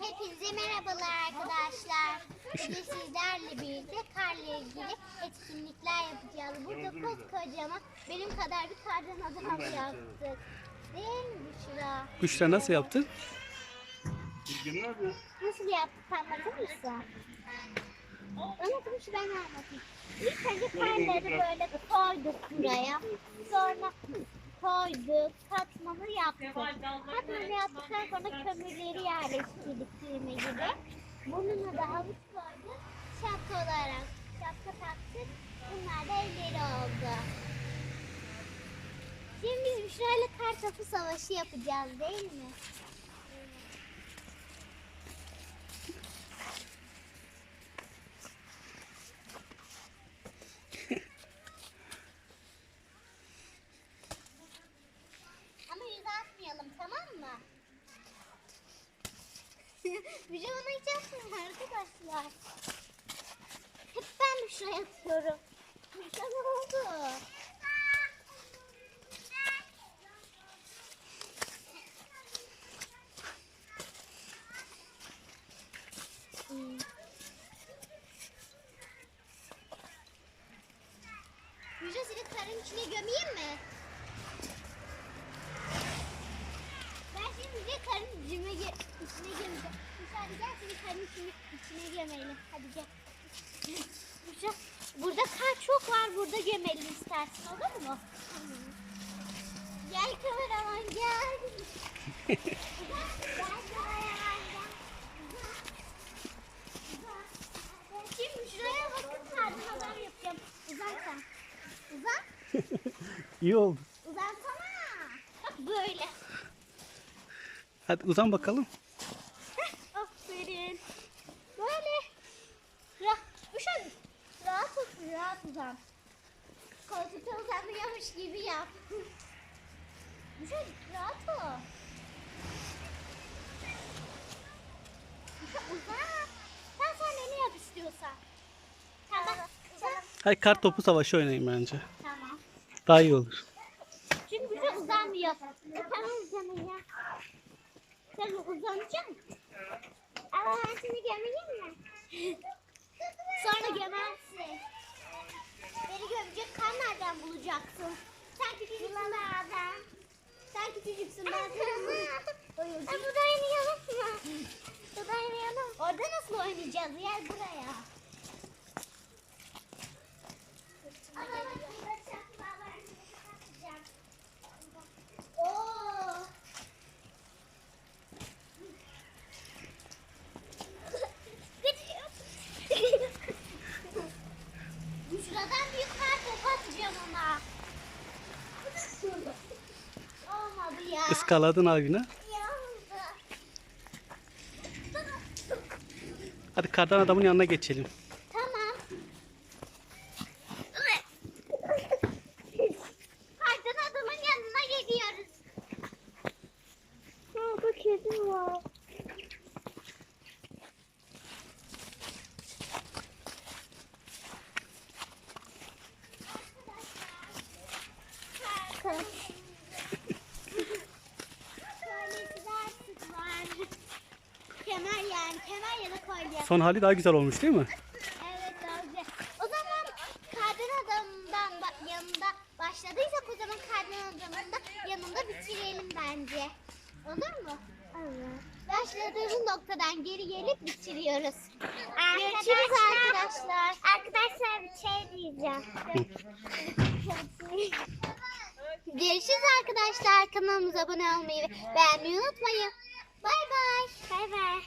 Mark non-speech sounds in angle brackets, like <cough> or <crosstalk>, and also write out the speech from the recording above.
Hepinize merhabalar arkadaşlar. Bugün sizlerle birlikte karla ilgili etkinlikler yapacağız. Burada koskocaman benim kadar bir kardan adam yaptık. Değil mi Büşra? Büşra nasıl yaptın? Nasıl yaptık anlatır mısın? Anlatmış ben anlatayım. İlk önce karları böyle koyduk buraya. Sonra koyduk, katmanı yaptık. Katmanı yaptıktan sonra kömürleri yerleştirdik düğme gibi. Bununla da havuç koyduk. Şapka olarak şapka taktık. Bunlar da elleri oldu. Şimdi biz Büşra'yla kar topu savaşı yapacağız değil mi? Ama yüz atmayalım tamam mı? Bir de bana hiç atmıyor arkadaşlar. Hep ben bir şey atıyorum. Bir şey oldu? Müjde seni karın içine gömeyim mi? Ben şimdi de karın içine. Hadi gel seni karın içine, içine gömelim. Hadi gel. Burada, burada kar çok var. Burada gömelim istersin olur mu? Gel kameraman gel. gel kameraman gel. Şimdi şuraya bakın kardan adam yapacağım. Uzan sen. Uzan. <laughs> İyi oldu. Uzansana. Bak böyle. Hadi uzan bakalım. Aferin. Böyle. Ra Üşen. Rahat rahat uzan. Koltukta uzanıyormuş gibi yap. <laughs> Üşen, rahat ol. Uzan. Sen sen ne yap istiyorsan. Tamam. Sen, Hadi kar topu savaşı oynayın bence. tamam. Daha iyi olur. Çünkü bize uzanmıyor. Tamam uzanın ya. Sen uzanacaksın. Ama ben seni gömeyim mi? Sonra gömersin. Beni gömecek kan nereden bulacaksın? Sen küçücüksün nereden? Sen küçücüksün ben seni doyuracağım. Burada oynayalım mı? Burada oynayalım. Orada nasıl oynayacağız? Gel buraya. Oo. Şuradan büyük kar topu atacağım ona. Olmadı ya. Iskaladın abine. Hadi kardan adamın yanına geçelim. Tamam. Kardan adamın yanına gidiyoruz. Orada kedi var. Kemer ya da kolye. Son hali daha güzel olmuş değil mi? Evet daha güzel. O zaman kardan adamdan ba- yanında başladıysak o zaman kardan adamın da yanında bitirelim bence. Olur mu? Evet. Başladığımız noktadan geri gelip bitiriyoruz. Görüşürüz arkadaşlar. Arkadaşlar bir şey diyeceğim. <laughs> Görüşürüz arkadaşlar. Kanalımıza abone olmayı ve beğenmeyi unutmayın. Bay bay. Bay bay.